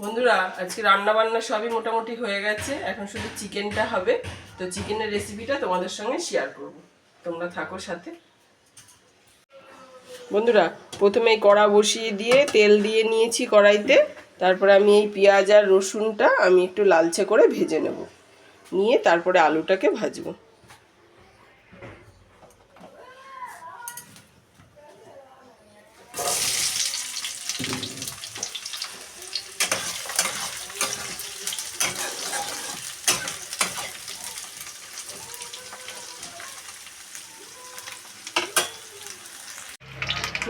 বন্ধুরা, আজকে রান্না বান্না সবই মোটামুটি হয়ে গেছে। এখন শুধু চিকেনটা হবে। তো চিকেনের রেসিপিটা তোমাদের সঙ্গে শেয়ার করব। তোমরা থাকো সাথে। বন্ধুরা, প্রথমে কড়া বসিয়ে দিয়ে তেল দিয়ে নিয়েছি কড়াইতে। তারপরে আমি এই পেঁয়াজ আর রসুনটা আমি একটু লালচে করে ভেজে নেব। নিয়ে তারপরে আলুটাকে ভাজবো।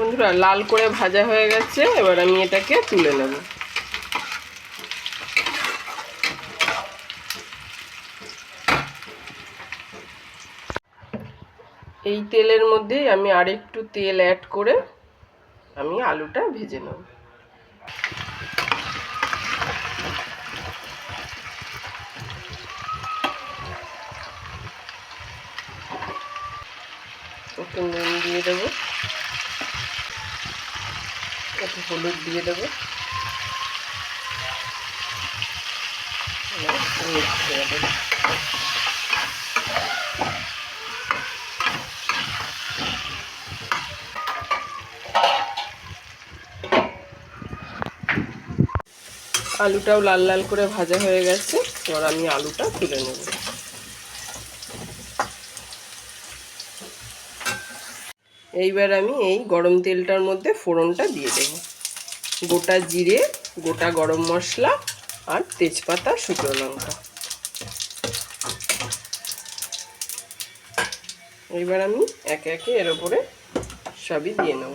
বন্ধুরা, লাল করে ভাজা হয়ে গেছে, এবার আমি এটাকে তুলে নেব। এই তেলের মধ্যে আমি আরেকটু তেল অ্যাড করে আমি আলুটা ভেজে নেব। একটু নুন দিয়ে দেবো। একটু হলুদ দিয়ে দেবো। আলুটাও লাল লাল করে ভাজা হয়ে গেছে। এবার আমি আলুটা তুলে নেব। এইবার আমি এই গরম তেলটার মধ্যে ফোড়নটা দিয়ে দেব। গোটা জিরে, গোটা গরম মশলা আর তেজপাতা, শুকনো লঙ্কা। এইবার আমি একে একে এর ওপরে সবই দিয়ে নেব।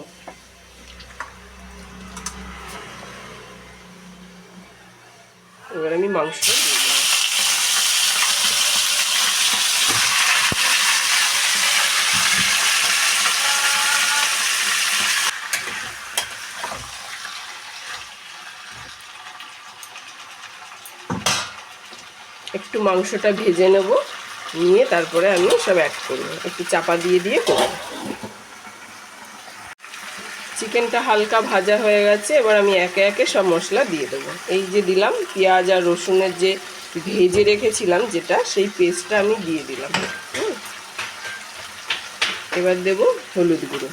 এবার আমি মাংসটা একটু মাংসটা ভেজে নেব নিয়ে তারপরে আমি সব অ্যাড করব। একটু চাপা দিয়ে দিয়ে করব। চিকেনটা হালকা ভাজা হয়ে গেছে এবার আমি একে একে সব মশলা দিয়ে দেবো। এই যে দিলাম পেঁয়াজ আর রসুনের যে ভেজে রেখেছিলাম যেটা সেই পেস্টটা আমি দিয়ে দিলাম। এবার দেব হলুদ গুঁড়ো।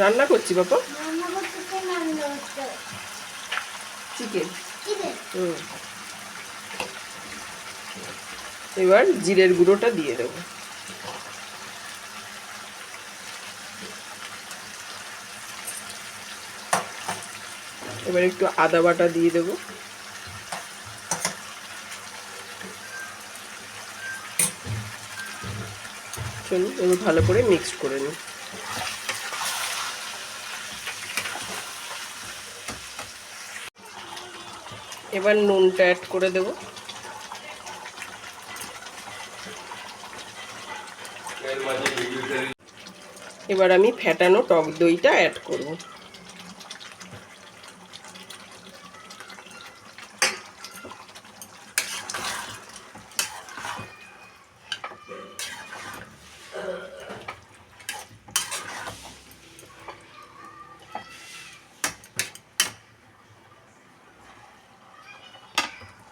রান্না করছি বাবা চিকেন হুম। এবার জিরের গুঁড়োটা দিয়ে দেব। এবার একটু আদা বাটা দিয়ে দেব। চলুন ভালো করে মিক্সড করে নিই। এবার নুনটা অ্যাড করে দেবো। এবার আমি ফ্যাটানো টক দইটা অ্যাড করব।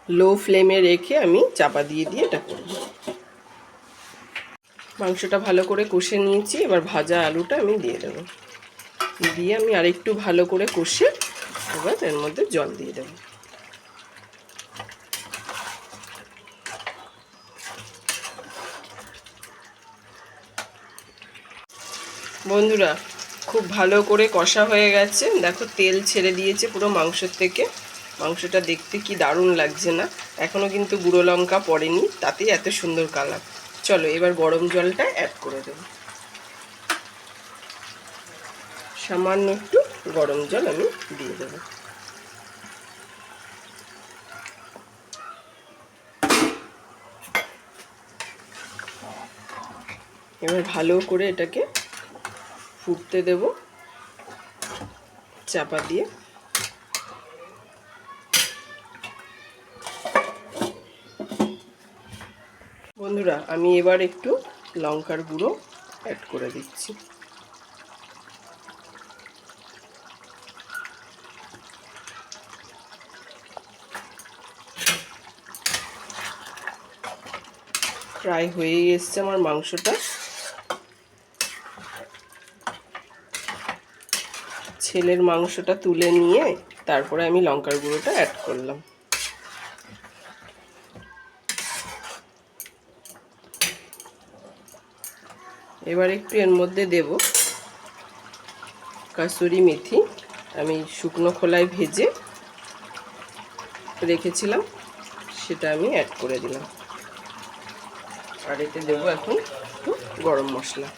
লো ফ্লেমে রেখে আমি চাপা দিয়ে দিয়ে এটা করব। মাংসটা ভালো করে কষে নিয়েছি। এবার ভাজা আলুটা আমি দিয়ে দেবো। দিয়ে আমি আরেকটু ভালো করে কষে এবার এর মধ্যে জল দিয়ে দেবো। বন্ধুরা, খুব ভালো করে কষা হয়ে গেছে। দেখো, তেল ছেড়ে দিয়েছে পুরো মাংসের থেকে। মাংসটা দেখতে কি দারুণ লাগছে না? এখনও কিন্তু গুঁড়ো লঙ্কা পড়েনি। তাতেই এত সুন্দর কালার চলো, এবার গরম জলটা অ্যাড করে দেব। সামান্য একটু গরম জল আমি দিয়ে দেব। এবার ভালো করে এটাকে ফুটতে দেব, চাপা দিয়ে। বন্ধুরা, আমি এবার একটু লঙ্কার গুঁড়ো অ্যাড করে দিচ্ছি। প্রায় হয়ে এসছে আমার মাংসটা। ছেলের মাংসটা তুলে নিয়ে তারপরে আমি লঙ্কার গুঁড়োটা অ্যাড করলাম। এবার একটু এর মধ্যে দেব কাসুরি মেথি। আমি শুকনো খোলায় ভেজে রেখেছিলাম, সেটা আমি অ্যাড করে দিলাম। আর এতে দেবো এখন একটু গরম মশলা।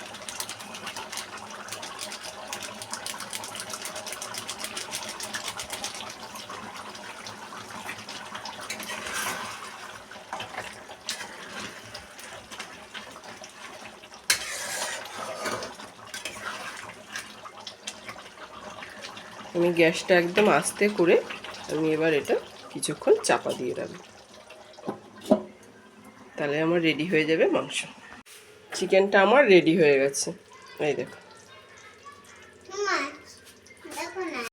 আমি গ্যাসটা একদম আস্তে করে আমি এবার এটা কিছুক্ষণ চাপা দিয়ে রাখব তাহলে আমার রেডি হয়ে যাবে মাংস। চিকেনটা আমার রেডি হয়ে গেছে। এই দেখো।